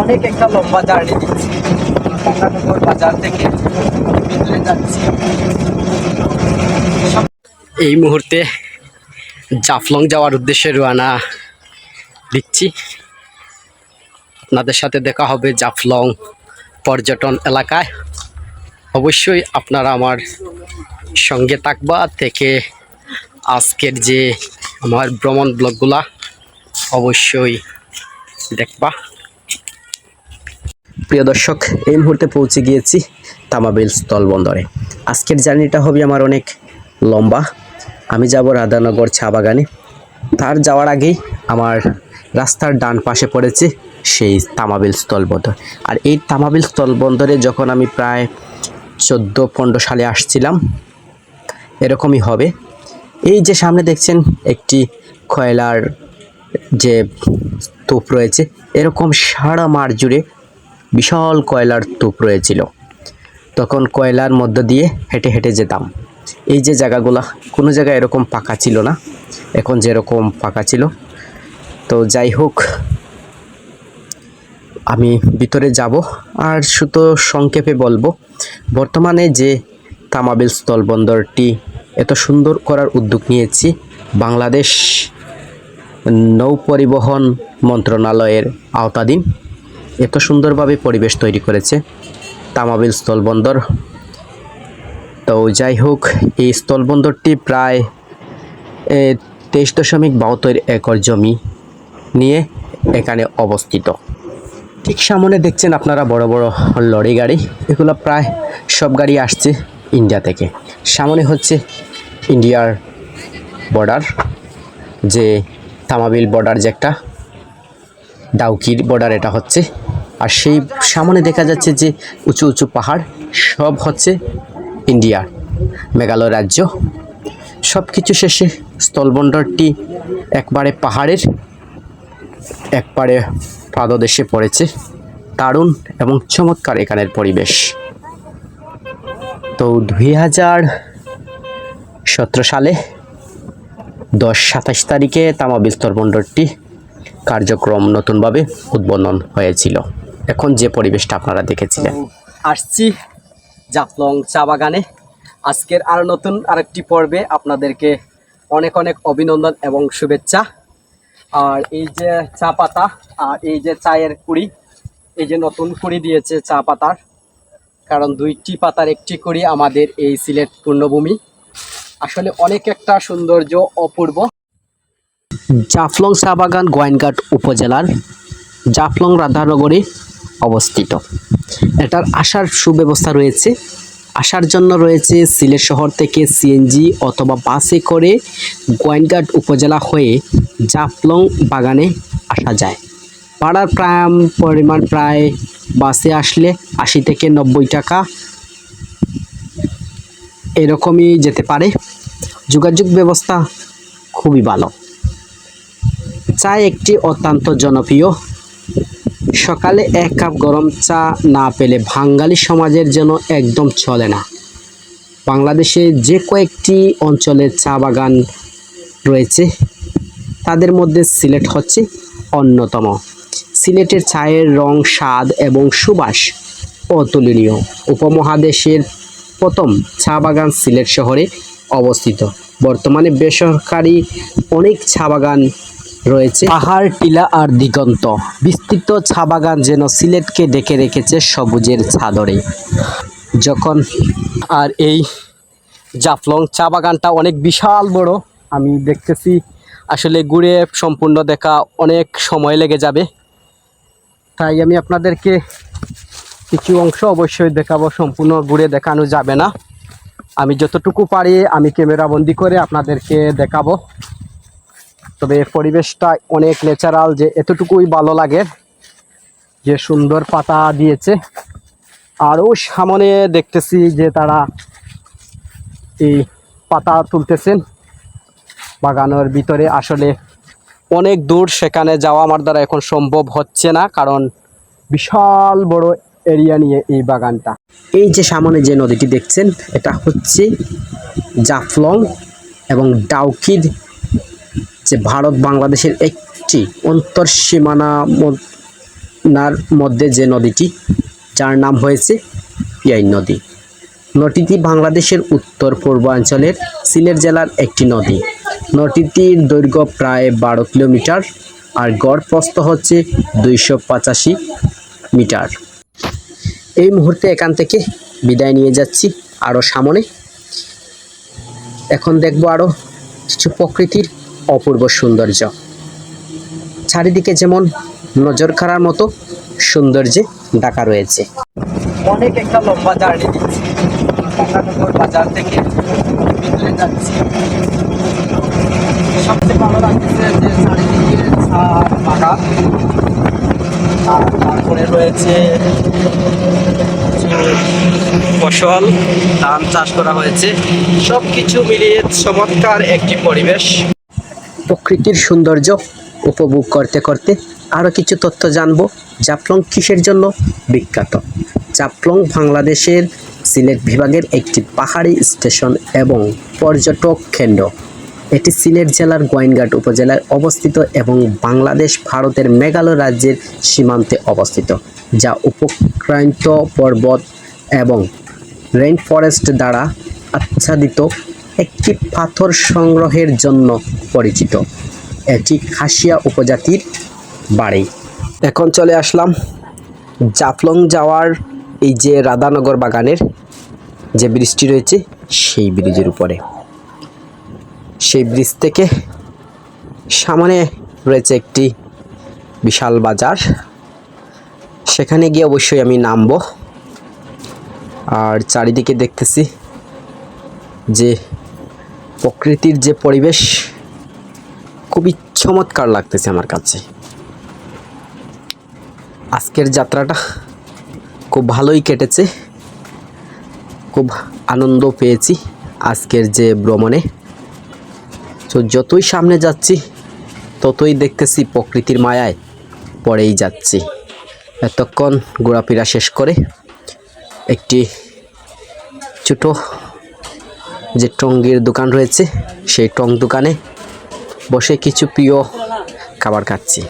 অনেক একটা লম্বা জার্নি দিচ্ছি। টাকানগর বাজার থেকে ভিতরে যাচ্ছি। এই মুহূর্তে জাফলং যাওয়ার উদ্দেশ্যে রওনা দিচ্ছি। আপনাদের সাথে দেখা হবে জাফলং পর্যটন এলাকায়। অবশ্যই আপনারা আমার সঙ্গে থাকবা থেকে আজকের যে আমার ভ্রমণ ব্লগগুলা অবশ্যই দেখবা। প্রিয় দর্শক, এই মুহূর্তে পৌঁছে গিয়েছি তামাবিল স্থল বন্দরে আজকের জার্নিটা হবে আমার অনেক লম্বা। আমি যাব রাধানগর চা বাগানে। তার যাওয়ার আগেই আমার রাস্তার ডান পাশে পড়েছে সেই তামাবিল স্থল বন্দর আর এই তামাবিল স্থল বন্দরে যখন আমি প্রায় চোদ্দ, পনেরো সালে আসছিলাম, এরকমই হবে। এই যে সামনে দেখছেন একটি কয়লার যে স্তূপ রয়েছে, এরকম সারা মাঠ জুড়ে বিশাল কয়লার স্তূপ রয়েছিল। তখন কয়লার মধ্য দিয়ে হেঁটে হেঁটে যেতাম। এই যে জায়গাগুলা, কোনো জায়গায় এরকম পাকা ছিল না। এখন যেরকম পাকা ছিল। তো যাই হোক, আমি ভিতরে যাব আর শুধু সংক্ষেপে বলব, বর্তমানে যে তামাবিল স্থলবন্দরটি এত সুন্দর করার উদ্যোগ নিয়েছি, বাংলাদেশ নৌ পরিবহন মন্ত্রণালয়ের আওতাধীন। এত সুন্দরভাবে পরিবেশ তৈরি করেছে। তামাবিল স্থলবন্দর। তো যাই হোক, এই স্থলবন্দরটি প্রায় তেইশ দশমিক বাহাত্তর একর জমি নিয়ে এখানে অবস্থিত। ঠিক সামনে দেখছেন আপনারা বড় বড় লরি গাড়ি। এগুলো প্রায় সব গাড়ি আসছে ইন্ডিয়া থেকে। সামনে হচ্ছে ইন্ডিয়ার বর্ডার, যে তামাবিল বর্ডার যে একটা, ডাউকির বর্ডার এটা হচ্ছে। আর সেই সামনে দেখা যাচ্ছে যে উঁচু উঁচু পাহাড়, সব হচ্ছে ইন্ডিয়ার মেঘালয় রাজ্য। সব কিছু শেষে স্থলবন্দরটি একবারে পাহাড়ের, একবারে পাদদেশে পড়েছে। দারুণ এবং চমৎকার এখানের পরিবেশ। তো দুই হাজার সতেরো সালে দশ সাতাশ তারিখে তামাবিল স্থলবন্দরটি কার্যক্রম নতুনভাবে উদ্বোধন হয়েছিল। এখন যে পরিবেশটা আপনারা দেখেছিলেন। আসছি জাফলং চা বাগানে। আজকের আর নতুন আরেকটি পর্বে আপনাদেরকে অনেক অনেক অভিনন্দন এবং শুভেচ্ছা। আর এই যে চা পাতা আর এই যে চায়ের কুড়ি, এই যে নতুন কুড়ি দিয়েছে চা পাতার, কারণ দুইটি পাতার একটি কুড়ি আমাদের এই সিলেট পূর্ণভূমি। আসলে অনেক একটা সৌন্দর্য অপূর্ব। জাফলং চা বাগান গোয়াইনঘাট উপজেলার জাফলং রাধানগরে অবস্থিত। এটার আসার সুব্যবস্থা রয়েছে। আসার জন্য রয়েছে সিলেট শহর থেকে সিএনজি অথবা বাসে করে গোয়াইনঘাট উপজেলা হয়ে জাফলং বাগানে আসা যায়। ভাড়ার প্রায় পরিমাণ প্রায় বাসে আসলে আশি থেকে নব্বই টাকা এরকমই যেতে পারে। যোগাযোগ ব্যবস্থা খুবই ভালো। চা একটি অত্যন্ত জনপ্রিয় সকালে এক কাপ গরম চা না পেলে বাঙালি সমাজের যেন একদম চলে না। বাংলাদেশে যে কয়েকটি অঞ্চলে চা বাগান রয়েছে, তাদের মধ্যে সিলেট হচ্ছে অন্যতম। সিলেটের চায়ের রং, স্বাদ এবং সুবাস অতুলনীয়। উপমহাদেশের প্রথম চা বাগান সিলেট শহরে অবস্থিত। বর্তমানে বেসরকারি অনেক চা বাগান রয়েছে। পাহাড়, টিলা আর দিগন্ত। বিস্তৃত চা বাগান যেন সিলেটকে ডেকে রেখেছে সবুজের ছাদরে। যখন আর এই জাফলং চা বাগানটা অনেক বিশাল বড়, আমি দেখতেছি আসলে ঘুরে সম্পূর্ণ দেখা অনেক সময় লেগে যাবে। তাই আমি আপনাদেরকে কিছু অংশ অবশ্যই দেখাবো, সম্পূর্ণ ঘুরে দেখানো যাবে না। আমি যতটুকু পারি আমি ক্যামেরাবন্দি করে আপনাদেরকে দেখাবো। তবে পরিবেশটা অনেক ন্যাচারাল যে এতটুকুই ভালো লাগে, যে সুন্দর পাতা দিয়েছে। আরও সামনে দেখতেছি যে তারা এই পাতা তুলতেছেন। বাগানের ভিতরে আসলে অনেক দূর সেখানে যাওয়া আমার দ্বারা এখন সম্ভব হচ্ছে না, কারণ বিশাল বড় এরিয়া নিয়ে এই বাগানটা। এই যে সামনে যে নদীটি দেখছেন, এটা হচ্ছে জাফলং এবং ডাউকির যে ভারত বাংলাদেশের একটি অন্তর সীমানা যমুনার মধ্যে যে নদীটি, যার নাম হয়েছে পিয়াই নদী। নদীটি বাংলাদেশের উত্তর পূর্বাঞ্চলের সিলেট জেলার একটি নদী। নদীটির দৈর্ঘ্য প্রায় বারো কিলোমিটার আর গড় প্রস্থ হচ্ছে দুইশো পঁচাশি মিটার। এই মুহূর্তে এখান থেকে বিদায় নিয়ে যাচ্ছি আরও সামনে। এখন দেখব আরও কিছু প্রকৃতির অপূর্ব সৌন্দর্য। চারিদিকে যেমন নজর কাড়ার মতো সৌন্দর্যে ডাকা রয়েছে। অনেক একটা লম্বা জার্নি বাজার থেকে তারপরে রয়েছে ফসল, ধান চাষ করা হয়েছে। সব কিছু মিলিয়ে চমৎকার একটি পরিবেশ। প্রকৃতির সৌন্দর্য উপভোগ করতে করতে আরও কিছু তথ্য জানব। জাফলং কিসের জন্য বিখ্যাত? জাফলং বাংলাদেশের সিলেট বিভাগের একটি পাহাড়ি স্টেশন এবং পর্যটক কেন্দ্র। এটি সিলেট জেলার গোয়াইনঘাট উপজেলায় অবস্থিত এবং বাংলাদেশ, ভারতের মেঘালয় রাজ্যের সীমান্তে অবস্থিত, যা উপক্রান্ত পর্বত এবং রেইন ফরেস্ট দ্বারা আচ্ছাদিত একটি পাথর সংগ্রহের জন্য পরিচিত। এটি খাসিয়া উপজাতির বাড়ি। এখন চলে আসলাম জাফলং যাওয়ার এই যে রাধানগর বাগানের যে ব্রিজটি রয়েছে, সেই ব্রিজের উপরে। সেই ব্রিজ থেকে সামনে রয়েছে একটি বিশাল বাজার। সেখানে গিয়ে অবশ্যই আমি নামবো। আর চারিদিকে দেখতেছি যে প্রকৃতির যে পরিবেশ, খুবই চমৎকার লাগতেছে আমার কাছে। আজকের যাত্রাটা খুব ভালোই কেটেছে, খুব আনন্দ পেয়েছি আজকের যে ভ্রমণে। তো যতই সামনে যাচ্ছি, ততই দেখতেছি প্রকৃতির মায়ায় পড়েই যাচ্ছি। এতক্ষণ ঘোরাফেরা শেষ করে একটি ছোটো যে টঙ্গের দোকান রয়েছে সেই টং দোকানে বসে কিছু প্রিয় খাবার খাচ্ছি।